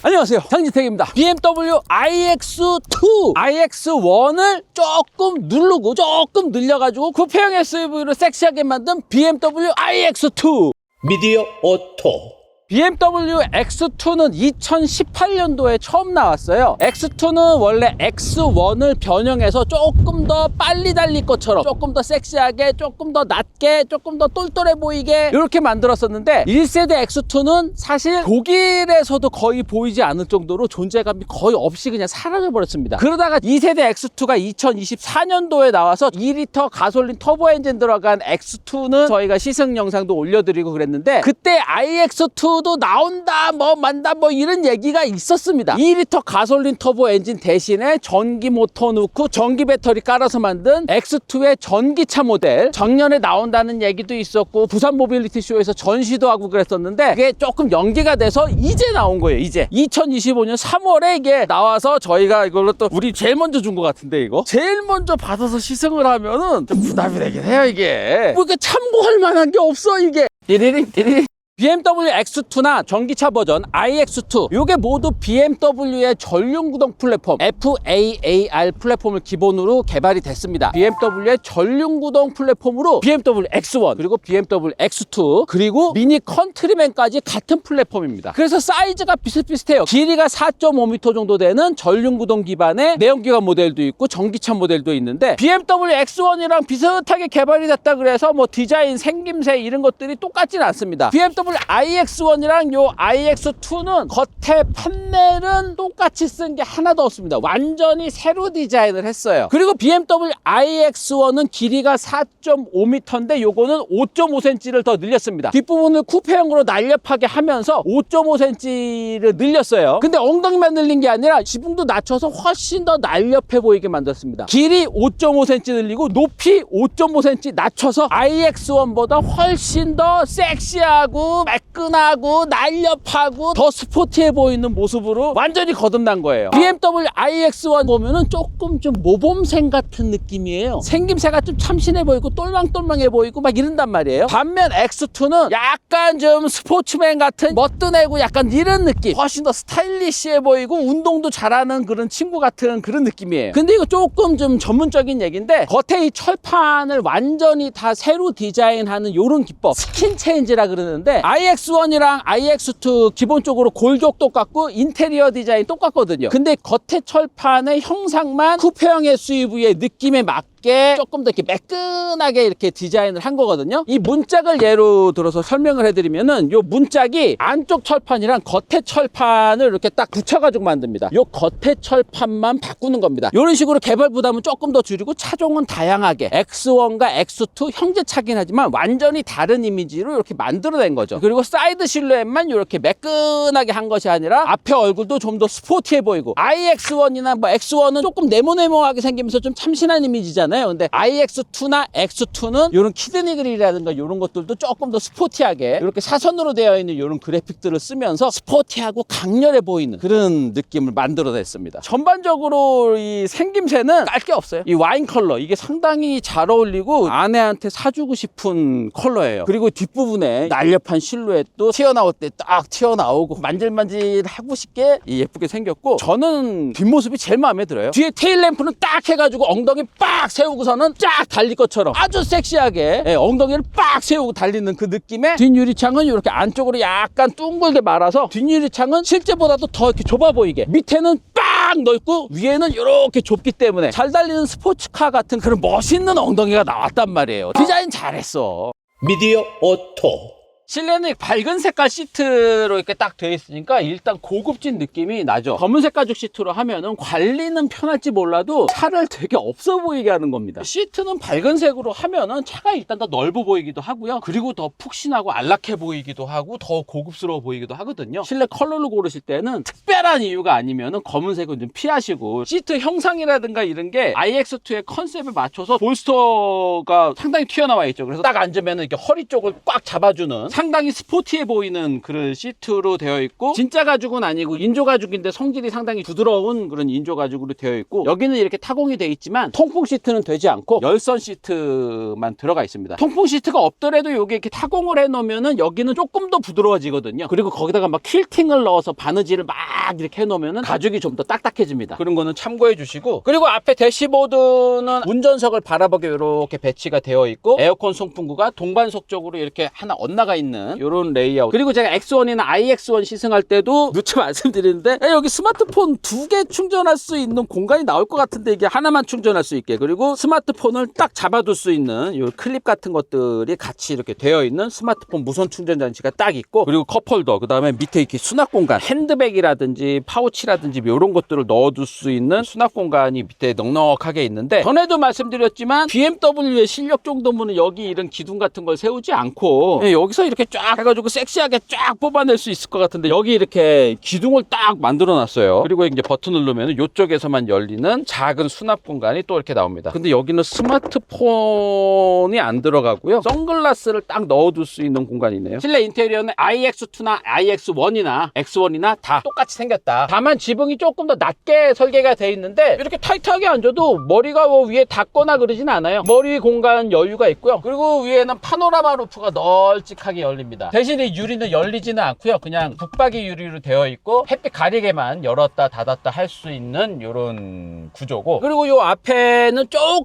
안녕하세요. 장지택입니다. BMW iX2, iX1을 조금 누르고 조금 늘려가지고 구페형 SUV로 섹시하게 만든 BMW iX2. 미디어 오토 BMW X2는 2018년도에 처음 나왔어요. X2는 원래 X1을 변형해서 조금 더 빨리 달릴 것처럼 조금 더 섹시하게, 조금 더 낮게, 조금 더 똘똘해 보이게 이렇게 만들었었는데 1세대 X2는 사실 독일에서도 거의 보이지 않을 정도로 존재감이 거의 없이 그냥 사라져 버렸습니다. 그러다가 2세대 X2가 2024년도에 나와서 2리터 가솔린 터보 엔진 들어간 X2는 저희가 시승 영상도 올려드리고 그랬는데 그때 iX2 도 나온다 뭐 만다 뭐 이런 얘기가 있었습니다. 2리터 가솔린 터보 엔진 대신에 전기 모터 넣고 전기 배터리 깔아서 만든 X2의 전기차 모델. 작년에 나온다는 얘기도 있었고 부산 모빌리티 쇼에서 전시도 하고 그랬었는데 그게 조금 연기가 돼서 이제 나온 거예요 이제. 2025년 3월에 이게 나와서 저희가 이걸로 또 우리 제일 먼저 준 것 같은데 이거? 제일 먼저 받아서 시승을 하면은 좀 부담이 되긴 해요 이게. 뭐 이게 참고할 만한 게 없어 이게. 띠리링 띠리링 BMW X2나 전기차 버전 iX2 이게 모두 BMW의 전륜 구동 플랫폼 FAAR 플랫폼을 기본으로 개발이 됐습니다. BMW의 전륜 구동 플랫폼으로 BMW X1 그리고 BMW X2 그리고 미니 컨트리맨까지 같은 플랫폼입니다. 그래서 사이즈가 비슷비슷해요. 길이가 4.5m 정도 되는 전륜 구동 기반의 내연기관 모델도 있고 전기차 모델도 있는데 BMW X1이랑 비슷하게 개발이 됐다 그래서 뭐 디자인 생김새 이런 것들이 똑같진 않습니다. BMW iX1이랑 요 iX2는 겉에 판넬은 똑같이 쓴 게 하나도 없습니다. 완전히 새로 디자인을 했어요. 그리고 BMW iX1은 길이가 4.5m인데 요거는 5.5cm를 더 늘렸습니다. 뒷부분을 쿠페형으로 날렵하게 하면서 5.5cm를 늘렸어요. 근데 엉덩이만 늘린 게 아니라 지붕도 낮춰서 훨씬 더 날렵해 보이게 만들었습니다. 길이 5.5cm 늘리고 높이 5.5cm 낮춰서 iX1보다 훨씬 더 섹시하고 매끈하고 날렵하고 더 스포티해 보이는 모습으로 완전히 거듭난 거예요. BMW iX1 보면은 조금 좀 모범생 같은 느낌이에요. 생김새가 좀 참신해 보이고 똘망똘망해 보이고 막 이런단 말이에요. 반면 X2는 약간 좀 스포츠맨 같은 멋드네고 약간 이런 느낌. 훨씬 더 스타일리시해 보이고 운동도 잘하는 그런 친구 같은 그런 느낌이에요. 근데 이거 조금 좀 전문적인 얘기인데 겉에 이 철판을 완전히 다 새로 디자인하는 요런 기법 스킨 체인지라 그러는데 iX1이랑 iX2 기본적으로 골격 똑같고 인테리어 디자인 똑같거든요. 근데 겉에 철판의 형상만 쿠페형 SUV의 느낌에 맞게 조금 더 이렇게 매끈하게 이렇게 디자인을 한 거거든요. 이 문짝을 예로 들어서 설명을 해드리면은 요 문짝이 안쪽 철판이랑 겉에 철판을 이렇게 딱 붙여가지고 만듭니다. 요 겉에 철판만 바꾸는 겁니다. 이런 식으로 개발 부담은 조금 더 줄이고 차종은 다양하게 X1과 X2 형제차긴 하지만 완전히 다른 이미지로 이렇게 만들어낸 거죠. 그리고 사이드 실루엣만 이렇게 매끈하게 한 것이 아니라 앞에 얼굴도 좀 더 스포티해 보이고 iX1이나 뭐 X1은 조금 네모네모하게 생기면서 좀 참신한 이미지잖아요. 근데 iX2나 X2는 이런 키드니 그릴이라든가 이런 것들도 조금 더 스포티하게 이렇게 사선으로 되어 있는 이런 그래픽들을 쓰면서 스포티하고 강렬해 보이는 그런 느낌을 만들어냈습니다. 전반적으로 이 생김새는 깔 게 없어요. 이 와인 컬러 이게 상당히 잘 어울리고 아내한테 사주고 싶은 컬러예요. 그리고 뒷부분에 날렵한 실루엣도 튀어나올 때 딱 튀어나오고 만질만질 하고 싶게 이 예쁘게 생겼고 저는 뒷모습이 제일 마음에 들어요. 뒤에 테일 램프는 딱 해가지고 엉덩이 빡 세우고서는 쫙 달릴 것처럼 아주 섹시하게 예, 엉덩이를 빡 세우고 달리는 그 느낌에 뒷유리창은 이렇게 안쪽으로 약간 둥글게 말아서 뒷유리창은 실제보다도 더 이렇게 좁아 보이게 밑에는 빡 넓고 위에는 이렇게 좁기 때문에 잘 달리는 스포츠카 같은 그런 멋있는 엉덩이가 나왔단 말이에요. 디자인 잘했어. 미디어 오토 실내는 밝은 색깔 시트로 이렇게 딱 되어 있으니까 일단 고급진 느낌이 나죠. 검은 색 가죽 시트로 하면은 관리는 편할지 몰라도 차를 되게 없어 보이게 하는 겁니다. 시트는 밝은 색으로 하면은 차가 일단 더 넓어 보이기도 하고요. 그리고 더 푹신하고 안락해 보이기도 하고 더 고급스러워 보이기도 하거든요. 실내 컬러를 고르실 때는 특별한 이유가 아니면은 검은색은 좀 피하시고 시트 형상이라든가 이런 게 iX2의 컨셉에 맞춰서 볼스터가 상당히 튀어나와 있죠. 그래서 딱 앉으면 이렇게 허리 쪽을 꽉 잡아주는 상당히 스포티해 보이는 그런 시트로 되어 있고 진짜 가죽은 아니고 인조 가죽인데 성질이 상당히 부드러운 그런 인조 가죽으로 되어 있고 여기는 이렇게 타공이 되어 있지만 통풍 시트는 되지 않고 열선 시트만 들어가 있습니다. 통풍 시트가 없더라도 여기 이렇게 타공을 해 놓으면은 여기는 조금 더 부드러워지거든요. 그리고 거기다가 막 퀼팅을 넣어서 바느질을 막 이렇게 해 놓으면은 가죽이 좀 더 딱딱해집니다. 그런 거는 참고해 주시고 그리고 앞에 대시보드는 운전석을 바라보게 이렇게 배치가 되어 있고 에어컨 송풍구가 동반석 쪽으로 이렇게 하나 엇나가 있는 이런 레이아웃. 그리고 제가 X1이나 iX1 시승할 때도 누차 말씀드리는데 야, 여기 스마트폰 두 개 충전할 수 있는 공간이 나올 것 같은데 이게 하나만 충전할 수 있게 그리고 스마트폰을 딱 잡아둘 수 있는 이 클립 같은 것들이 같이 이렇게 되어 있는 스마트폰 무선 충전 장치가 딱 있고 그리고 컵홀더 그 다음에 밑에 이렇게 수납 공간 핸드백이라든지 파우치라든지 이런 것들을 넣어둘 수 있는 수납 공간이 밑에 넉넉하게 있는데 전에도 말씀드렸지만 BMW의 실력 정도면 여기 이런 기둥 같은 걸 세우지 않고 예, 여기서 이렇게 쫙 해가지고 섹시하게 쫙 뽑아낼 수 있을 것 같은데 여기 이렇게 기둥을 딱 만들어 놨어요. 그리고 이제 버튼 누르면 이쪽에서만 열리는 작은 수납 공간이 또 이렇게 나옵니다. 근데 여기는 스마트폰이 안 들어가고요. 선글라스를 딱 넣어둘 수 있는 공간이네요. 실내 인테리어는 iX2나 iX1이나 X1이나 다 똑같이 생겼다. 다만 지붕이 조금 더 낮게 설계가 돼 있는데 이렇게 타이트하게 앉아도 머리가 뭐 위에 닿거나 그러진 않아요. 머리 공간 여유가 있고요. 그리고 위에는 파노라마 루프가 널찍하게 열립니다. 대신 이 유리는 열리지는 않고요. 그냥 붙박이 유리로 되어 있고 햇빛 가리게만 열었다 닫았다 할 수 있는 이런 구조고 그리고 요 앞에는 조금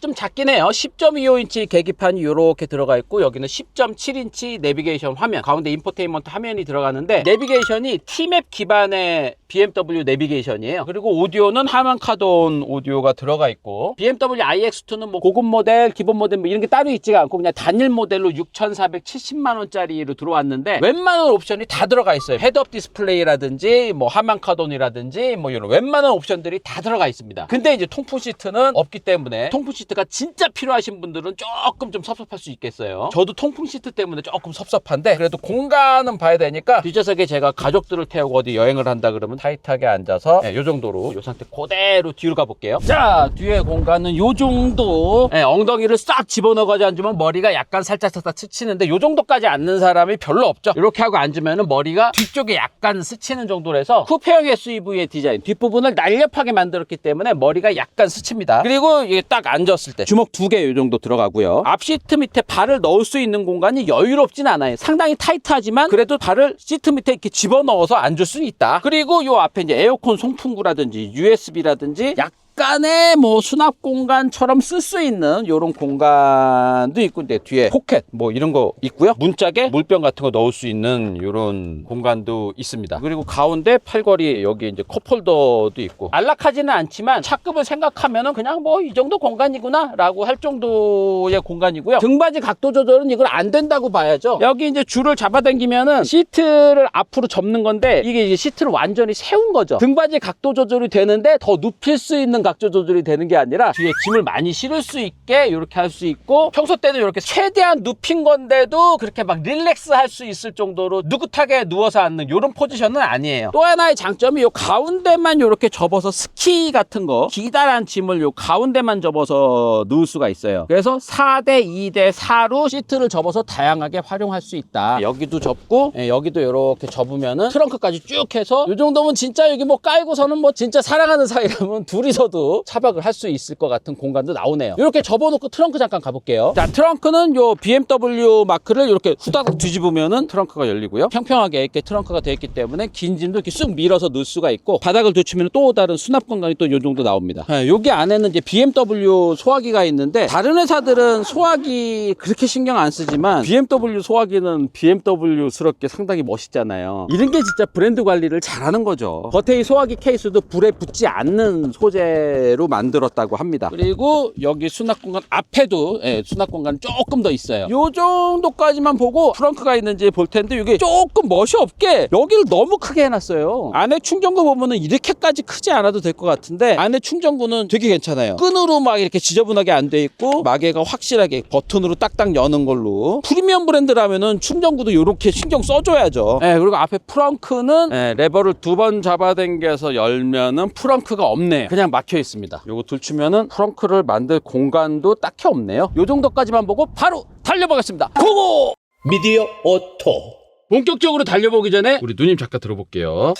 좀 작긴 해요. 10.25인치 계기판이 이렇게 들어가 있고 여기는 10.7인치 내비게이션 화면 가운데 인포테인먼트 화면이 들어가는데 내비게이션이 T맵 기반의 BMW 내비게이션이에요. 그리고 오디오는 하만 카돈 오디오가 들어가 있고 BMW iX2는 뭐 고급 모델 기본 모델 뭐 이런 게 따로 있지가 않고 그냥 단일 모델로 6,470만 원짜리로 들어왔는데 웬만한 옵션이 다 들어가 있어요. 헤드업 디스플레이라든지 뭐 하만 카돈이라든지 뭐 이런 웬만한 옵션들이 다 들어가 있습니다. 근데 이제 통풍 시트는 없기 때문에 통풍 시트가 진짜 필요하신 분들은 조금 좀 섭섭할 수 있겠어요. 저도 통풍 시트 때문에 조금 섭섭한데 그래도 공간은 봐야 되니까 뒷좌석에 제가 가족들을 태우고 어디 여행을 한다 그러면 타이트하게 앉아서 이 정도로 이 상태 그대로 뒤로 가볼게요. 자 뒤에 공간은 요 정도. 예, 엉덩이를 싹 집어넣어가지고 앉으면 머리가 약간 살짝 살짝 스치는데 요 정도까지 앉는 사람이 별로 없죠. 이렇게 하고 앉으면 머리가 뒤쪽에 약간 스치는 정도로 해서 쿠페형 SUV의 디자인 뒷부분을 날렵하게 만들었기 때문에 머리가 약간 스칩니다. 그리고 이게 딱 앉았을 때. 주먹 두 개 요 정도 들어가고요. 앞 시트 밑에 발을 넣을 수 있는 공간이 여유롭진 않아요. 상당히 타이트하지만 그래도 발을 시트 밑에 이렇게 집어넣어서 앉을 수는 있다. 그리고 요 앞에 이제 에어컨 송풍구라든지 USB라든지 약 약간의 뭐 수납 공간처럼 쓸 수 있는 이런 공간도 있고 이제 뒤에 포켓 뭐 이런 거 있고요. 문짝에 물병 같은 거 넣을 수 있는 이런 공간도 있습니다. 그리고 가운데 팔걸이 여기 이제 컵홀더도 있고. 안락하지는 않지만 차급을 생각하면은 그냥 뭐 이 정도 공간이구나 라고 할 정도의 공간이고요. 등받이 각도 조절은 이걸 안 된다고 봐야죠. 여기 이제 줄을 잡아당기면은 시트를 앞으로 접는 건데 이게 이제 시트를 완전히 세운 거죠. 등받이 각도 조절이 되는데 더 눕힐 수 있는 각도 조절이 되는 게 아니라 뒤에 짐을 많이 실을 수 있게 이렇게 할 수 있고 평소 때는 이렇게 최대한 눕힌 건데도 그렇게 막 릴렉스 할 수 있을 정도로 느긋하게 누워서 앉는 이런 포지션은 아니에요. 또 하나의 장점이 요 가운데만 이렇게 접어서 스키 같은 거 기다란 짐을 요 가운데만 접어서 넣을 수가 있어요. 그래서 4대 2대 4로 시트를 접어서 다양하게 활용할 수 있다. 여기도 접고 예, 여기도 이렇게 접으면은 트렁크까지 쭉 해서 요 정도면 진짜 여기 뭐 깔고서는 뭐 진짜 사랑하는 사이라면 둘이서도 차박을 할 수 있을 것 같은 공간도 나오네요. 이렇게 접어놓고 트렁크 잠깐 가볼게요. 자 트렁크는 요 BMW 마크를 이렇게 후다닥 뒤집으면은 트렁크가 열리고요. 평평하게 이렇게 트렁크가 되어 있기 때문에 긴 짐도 이렇게 쑥 밀어서 넣을 수가 있고 바닥을 뒤치면 또 다른 수납 공간이 또 요 정도 나옵니다. 예, 여기 안에는 이제 BMW 소화기가 있는데 다른 회사들은 소화기 그렇게 신경 안 쓰지만 BMW 소화기는 BMW스럽게 상당히 멋있잖아요. 이런 게 진짜 브랜드 관리를 잘하는 거죠. 겉에 이 소화기 케이스도 불에 붙지 않는 소재 로 만들었다고 합니다. 그리고 여기 수납 공간 앞에도 예, 수납 공간 조금 더 있어요. 요 정도까지만 보고 트렁크가 있는지 볼 텐데 이게 조금 멋이 없게 여기를 너무 크게 해놨어요. 안에 충전구 보면은 이렇게까지 크지 않아도 될 것 같은데 안에 충전구는 되게 괜찮아요. 끈으로 막 이렇게 지저분하게 안 돼 있고 마개가 확실하게 버튼으로 딱딱 여는 걸로. 프리미엄 브랜드라면은 충전구도 이렇게 신경 써줘야죠. 예, 그리고 앞에 프렁크는 예, 레버를 두 번 잡아당겨서 열면은 프렁크가 없네. 그냥 막혀 있습니다. 요거 들추면은 프렁크를 만들 공간도 딱히 없네요. 요 정도까지만 보고 바로 달려보겠습니다. 고고! 미디어 오토. 본격적으로 달려보기 전에 우리 누님 잠깐 들어볼게요.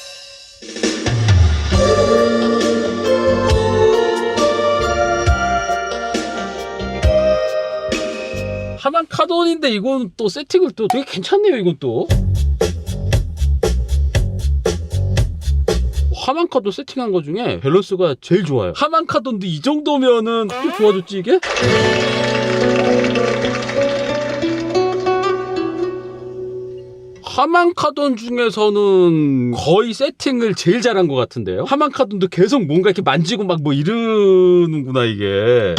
하만 카돈인데 이건 또 세팅을 또 되게 괜찮네요 이건 또. 하만 카돈 세팅한 거 중에 밸런스가 제일 좋아요. 하만 카돈도 이 정도면은 또 좋아졌지 이게? 하만카돈 중에서는 거의 세팅을 제일 잘한 것 같은데요. 하만카돈도 계속 뭔가 이렇게 만지고 막 뭐 이러는구나 이게.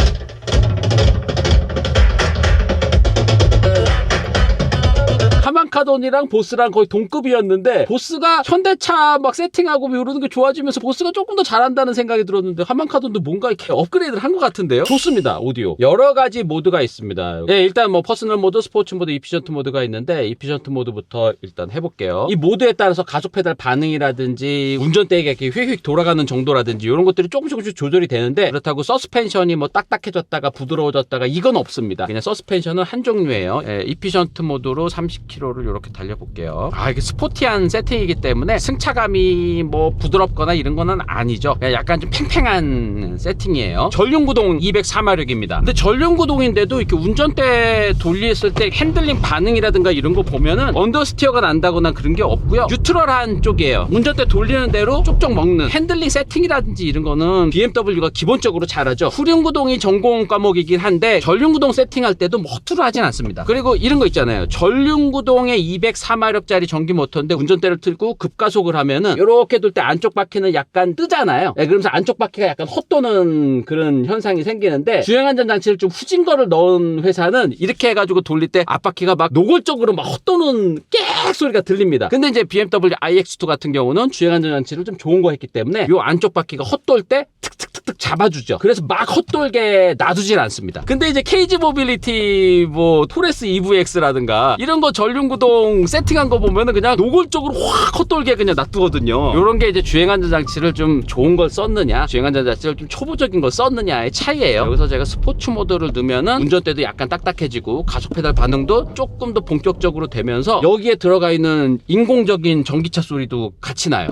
하만카돈이랑 보스랑 거의 동급이었는데 보스가 현대차 막 세팅하고 뭐 이러는 게 좋아지면서 보스가 조금 더 잘한다는 생각이 들었는데 하만카돈도 뭔가 이렇게 업그레이드를 한 것 같은데요. 좋습니다. 오디오. 여러 가지 모드가 있습니다. 네, 일단 뭐 퍼스널 모드, 스포츠 모드, 이피션트 모드가 있는데 이피션트 모드부터 일단 해볼게요. 이 모드에 따라서 가속 페달 반응이라든지 운전대가 이렇게 휙휙 돌아가는 정도라든지 이런 것들이 조금씩 조금씩 조절이 되는데 그렇다고 서스펜션이 뭐 딱딱해졌다가 부드러워졌다가 이건 없습니다. 그냥 서스펜션은 한 종류예요. 예, 이피션트 모드로 30km를 이렇게 달려볼게요. 아 이게 스포티한 세팅이기 때문에 승차감이 뭐 부드럽거나 이런 거는 아니죠. 약간 좀 팽팽한 세팅이에요. 전륜구동 204마력입니다. 근데 전륜구동인데도 이렇게 운전대 돌렸을 때 핸들링 반응이라든가 이런 거 보면은 언더스티어가 난다거나 그런 게 없고요. 뉴트럴한 쪽이에요. 운전대 돌리는 대로 쪽쪽 먹는 핸들링 세팅이라든지 이런 거는 BMW가 기본적으로 잘하죠. 후륜구동이 전공 과목이긴 한데 전륜구동 세팅할 때도 뭐 허투루 하진 않습니다. 그리고 이런 거 있잖아요. 전륜구동의 204마력짜리 전기 모터인데 운전대를 틀고 급가속을 하면은 이렇게 돌 때 안쪽 바퀴는 약간 뜨잖아요. 네, 그러면서 안쪽 바퀴가 약간 헛도는 그런 현상이 생기는데 주행 안전 장치를 좀 후진 거를 넣은 회사는 이렇게 해가지고 돌릴 때 앞바퀴가 막 노골적으로 막 헛도는 깨악 소리가 들립니다. 근데 이제 BMW iX2 같은 경우는 주행 안전 장치를 좀 좋은 거 했기 때문에 이 안쪽 바퀴가 헛돌 때 툭툭툭툭 잡아주죠. 그래서 막 헛돌게 놔두질 않습니다. 근데 이제 케이지 모빌리티 뭐 토레스 EVX라든가 이런 거 전륜구 동 세팅한 거 보면은 그냥 노골적으로 확 헛돌게 그냥 놔두거든요. 이런 게 이제 주행 안전 장치를 좀 좋은 걸 썼느냐, 주행 안전 장치를 좀 초보적인 걸 썼느냐의 차이예요. 여기서 제가 스포츠 모드를 넣으면은 운전대도 약간 딱딱해지고 가속 페달 반응도 조금 더 본격적으로 되면서 여기에 들어가 있는 인공적인 전기차 소리도 같이 나요.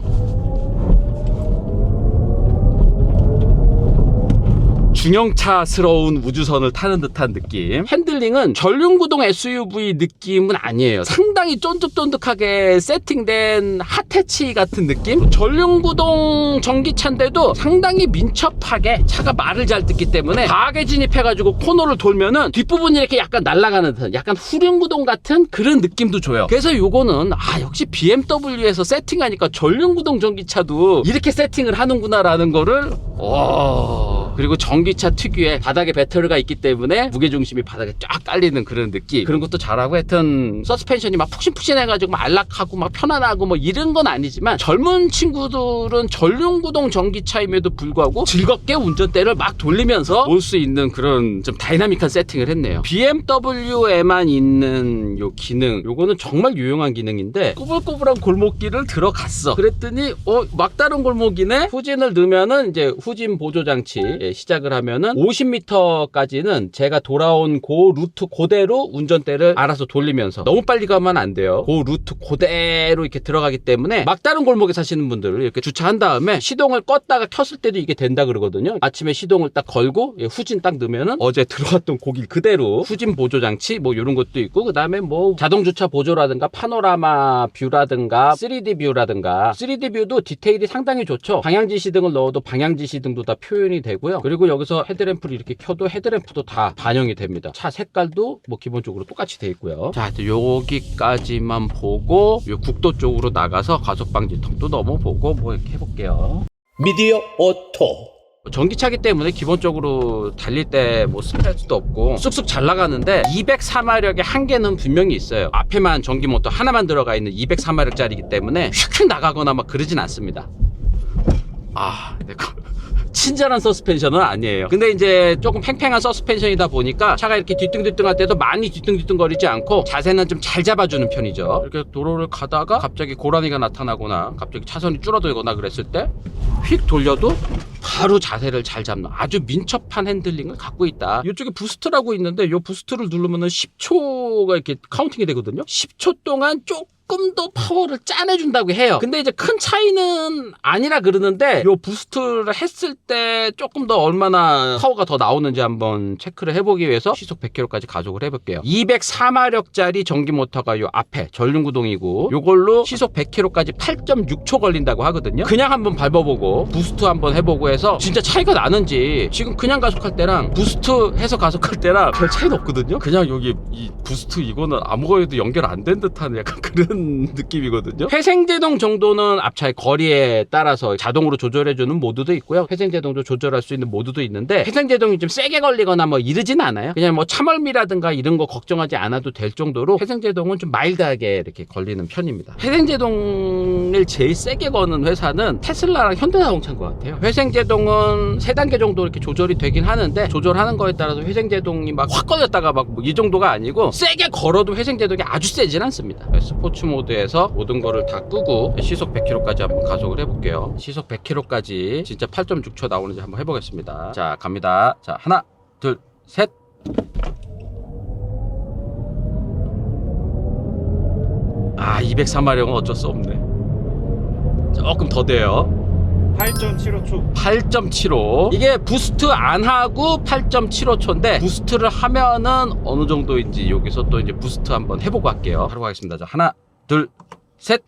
중형차스러운 우주선을 타는 듯한 느낌. 핸들링은 전륜구동 SUV 느낌은 아니에요. 상당히 쫀득쫀득하게 세팅된 핫해치 같은 느낌? 전륜구동 전기차인데도 상당히 민첩하게 차가 말을 잘 듣기 때문에 과하게 진입해가지고 코너를 돌면은 뒷부분이 이렇게 약간 날아가는 듯한 약간 후륜구동 같은 그런 느낌도 줘요. 그래서 요거는 아 역시 BMW에서 세팅하니까 전륜구동 전기차도 이렇게 세팅을 하는구나라는 거를 와 그리고 전기 차 특유의 바닥에 배터리가 있기 때문에 무게중심이 바닥에 쫙 깔리는 그런 느낌. 그런 것도 잘하고 하여튼 서스펜션이 막 푹신푹신해가지고 막 안락하고 막 편안하고 뭐 이런 건 아니지만 젊은 친구들은 전륜구동 전기차임에도 불구하고 즐겁게 운전대를 막 돌리면서 올 수 있는 그런 좀 다이나믹한 세팅을 했네요. BMW에만 있는 요 기능 요거는 정말 유용한 기능인데 꼬불꼬불한 골목길을 들어갔어. 그랬더니 어 막다른 골목이네? 후진을 넣으면은 이제 후진 보조 장치 예, 시작을 하면 은 50m까지는 제가 돌아온 그 루트 그대로 운전대를 알아서 돌리면서 너무 빨리 가면 안 돼요. 그 루트 그대로 이렇게 들어가기 때문에 막다른 골목에 사시는 분들을 이렇게 주차한 다음에 시동을 껐다가 켰을 때도 이게 된다 그러거든요. 아침에 시동을 딱 걸고 예, 후진 딱 넣으면은 어제 들어왔던 고길 그대로 후진 보조 장치 뭐 이런 것도 있고 그다음에 뭐 자동 주차 보조라든가 파노라마 뷰라든가 3D 뷰라든가 3D 뷰도 디테일이 상당히 좋죠. 방향 지시등을 넣어도 방향 지시등도 다 표현이 되고요. 그리고 여기 서 헤드램프를 이렇게 켜도 헤드램프도 다 반영이 됩니다. 차 색깔도 뭐 기본적으로 똑같이 돼 있고요. 자, 이제 여기까지만 보고 요 국도 쪽으로 나가서 가속 방지턱도 넘어보고 뭐 이렇게 해볼게요. 미디어 오토 전기차기 때문에 기본적으로 달릴 때 뭐 스트레스도 없고 쑥쑥 잘 나가는데 204마력의 한계는 분명히 있어요. 앞에만 전기 모터 하나만 들어가 있는 204마력짜리이기 때문에 휙휙 나가거나 막 그러진 않습니다. 아, 내가 친절한 서스펜션은 아니에요. 근데 이제 조금 팽팽한 서스펜션이다 보니까 차가 이렇게 뒤뚱뒤뚱 할 때도 많이 뒤뚱뒤뚱 거리지 않고 자세는 좀 잘 잡아주는 편이죠. 이렇게 도로를 가다가 갑자기 고라니가 나타나거나 갑자기 차선이 줄어들거나 그랬을 때 휙 돌려도 바로 자세를 잘 잡는 아주 민첩한 핸들링을 갖고 있다. 이쪽에 부스트라고 있는데 이 부스트를 누르면은 10초가 이렇게 카운팅이 되거든요. 10초 동안 조금 더 파워를 짜내준다고 해요. 근데 이제 큰 차이는 아니라 그러는데 이 부스트를 했을 때 조금 더 얼마나 파워가 더 나오는지 한번 체크를 해보기 위해서 시속 100km까지 가속을 해볼게요. 204마력짜리 전기 모터가 요 앞에 전륜구동이고 요걸로 시속 100km까지 8.6초 걸린다고 하거든요. 그냥 한번 밟아보고 부스트 한번 해보고 해서 진짜 차이가 나는지 지금 그냥 가속할 때랑 부스트 해서 가속할 때랑 별 차이는 없거든요. 그냥 여기 이 부스트 이거는 아무거에도 연결 안 된 듯한 약간 그런 느낌이거든요. 회생제동 정도는 앞차의 거리에 따라서 자동으로 조절해주는 모드도 있고요. 회생제동도 조절할 수 있는 모드도 있는데 회생제동이 좀 세게 걸리거나 뭐 이러진 않아요. 그냥 뭐 차멀미라든가 이런 거 걱정하지 않아도 될 정도로 회생제동은 좀 마일드하게 이렇게 걸리는 편입니다. 회생제동을 제일 세게 거는 회사는 테슬라랑 현대자동차인 것 같아요. 회생제동은 세 단계 정도 이렇게 조절이 되긴 하는데 조절하는 거에 따라서 회생제동이 막 확 걸렸다가 막 이 정도가 아니고 세게 걸어도 회생제동이 아주 세진 않습니다. 스포츠 모드에서 모든 거를 다 끄고 시속 100km까지 한번 가속을 해볼게요. 시속 100km까지 진짜 8.6초 나오는지 한번 해보겠습니다. 자 갑니다. 자 하나 둘 셋. 아 203마력은 어쩔 수 없네. 조금 더 돼요. 8.75초 8.75 이게 부스트 안 하고 8.75초인데 부스트를 하면은 어느 정도인지 여기서 또 이제 부스트 한번 해보고 할게요 하러 가겠습니다 자 하나 둘 셋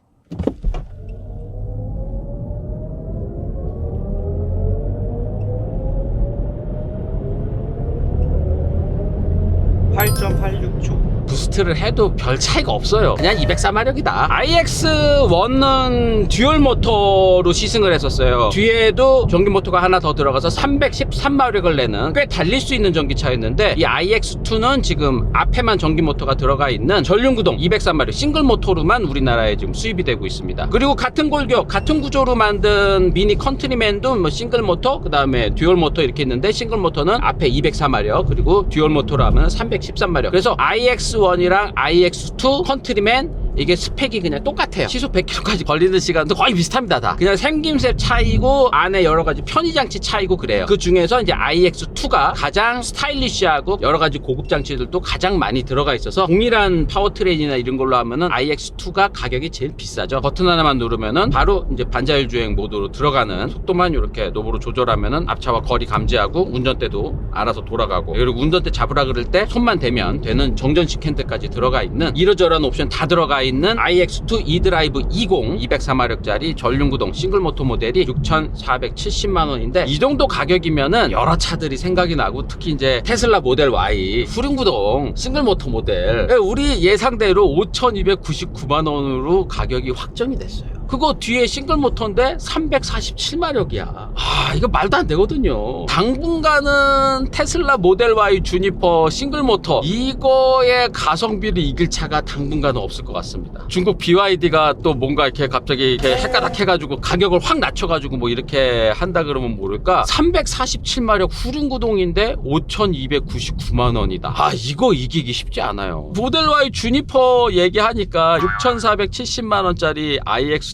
8.86초 부스트를 해도 별 차이가 없어요. 그냥 204마력이다. iX1은 듀얼 모터로 시승을 했었어요. 뒤에도 전기 모터가 하나 더 들어가서 313마력을 내는 꽤 달릴 수 있는 전기차였는데 이 iX2는 지금 앞에만 전기 모터가 들어가 있는 전륜구동 203마력 싱글 모터로만 우리나라에 지금 수입이 되고 있습니다. 그리고 같은 골격, 같은 구조로 만든 미니 컨트리맨도 뭐 싱글 모터, 그 다음에 듀얼 모터 이렇게 있는데 싱글 모터는 앞에 204마력 그리고 듀얼 모터로 하면 313마력. 그래서 iX1이 랑 iX2 컨트리맨 이게 스펙이 그냥 똑같아요. 시속 100km까지 걸리는 시간도 거의 비슷합니다. 다. 그냥 생김새 차이고 안에 여러 가지 편의 장치 차이고 그래요. 그 중에서 이제 iX2가 가장 스타일리시하고 여러 가지 고급 장치들도 가장 많이 들어가 있어서 동일한 파워트레인이나 이런 걸로 하면은 iX2가 가격이 제일 비싸죠. 버튼 하나만 누르면은 바로 이제 반자율 주행 모드로 들어가는 속도만 이렇게 노브로 조절하면은 앞차와 거리 감지하고 운전대도 알아서 돌아가고 그리고 운전대 잡으라 그럴 때 손만 대면 되는 정전식 핸들까지 들어가 있는 이러저러한 옵션 다 들어가 있는 iX2 e드라이브 20 204마력짜리 전륜구동 싱글모터 모델이 6,470만 원인데 이 정도 가격이면은 여러 차들이 생각이 나고 특히 이제 테슬라 모델 Y 후륜구동 싱글모터 모델 우리 예상대로 5,299만 원으로 가격이 확정이 됐어요. 그거 뒤에 싱글 모터인데 347마력이야. 아, 이거 말도 안 되거든요. 당분간은 테슬라 모델 Y 주니퍼 싱글 모터 이거의 가성비를 이길 차가 당분간은 없을 것 같습니다. 중국 BYD가 또 뭔가 이렇게 갑자기 이렇게 헷가닥 해가지고 가격을 확 낮춰가지고 뭐 이렇게 한다 그러면 모를까? 347마력 후륜구동인데 5,299만 원이다. 아, 이거 이기기 쉽지 않아요. 모델 Y 주니퍼 얘기하니까 6,470만 원짜리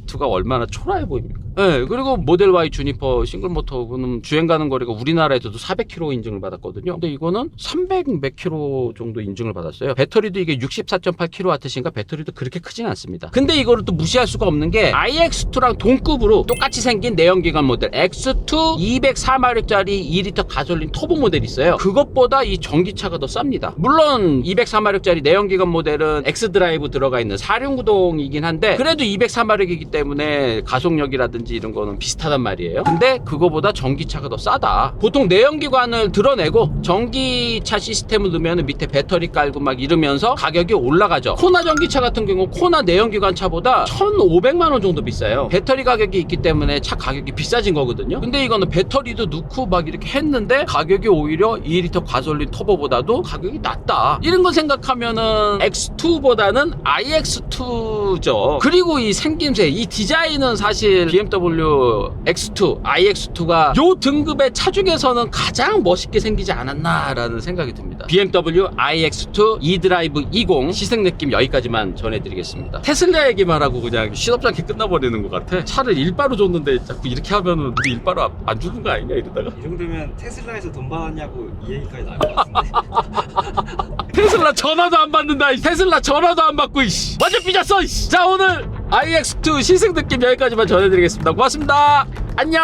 iX2가 얼마나 초라해 보입니까? 네, 그리고 모델 Y 주니퍼 싱글 모터는 주행 가는 거리가 우리나라에서도 400km 인증을 받았거든요. 근데 이거는 300몇 킬로 정도 인증을 받았어요. 배터리도 이게 64.8kW인가 배터리도 그렇게 크진 않습니다. 근데 이거를 또 무시할 수가 없는 게 iX2랑 동급으로 똑같이 생긴 내연기관 모델 X2 204마력짜리 2리터 가솔린 터보 모델이 있어요. 그것보다 이 전기차가 더 쌉니다. 물론 204마력짜리 내연기관 모델은 X드라이브 들어가 있는 사륜구동이긴 한데 그래도 204마력이기 때문에 가속력이라든지 이런 거는 비슷하단 말이에요. 근데 그거보다 전기차가 더 싸다. 보통 내연기관을 드러내고 전기차 시스템을 넣으면 밑에 배터리 깔고 막 이러면서 가격이 올라가죠. 코나 전기차 같은 경우 코나 내연기관 차보다 1,500만 원 정도 비싸요. 배터리 가격이 있기 때문에 차 가격이 비싸진 거거든요. 근데 이거는 배터리도 넣고 막 이렇게 했는데 가격이 오히려 2리터 가솔린 터보보다도 가격이 낮다. 이런 거 생각하면은 X2보다는 iX2죠. 그리고 이 생김새, 이 디자인은 사실 BMW BMW X2, iX2가 요 등급의 차 중에서는 가장 멋있게 생기지 않았나라는 생각이 듭니다. BMW iX2 e드라이브 20 시승 느낌 여기까지만 전해드리겠습니다. 테슬라 얘기만 하고 그냥 시덥잖게 끝나버리는 것 같아. 차를 일바로 줬는데 자꾸 이렇게 하면은 우리 일바로 안- 안 주는 거 아니냐 이러다가. 이 정도면 테슬라에서 돈 받았냐고 이 얘기까지 나올 것 같은데. 테슬라 전화도 안 받는다. 이 테슬라 전화도 안 받고 이씨. 완전 삐졌어. 이씨. 자 오늘 iX2 시승 느낌 여기까지만 전해드리겠습니다. 고맙습니다. 안녕.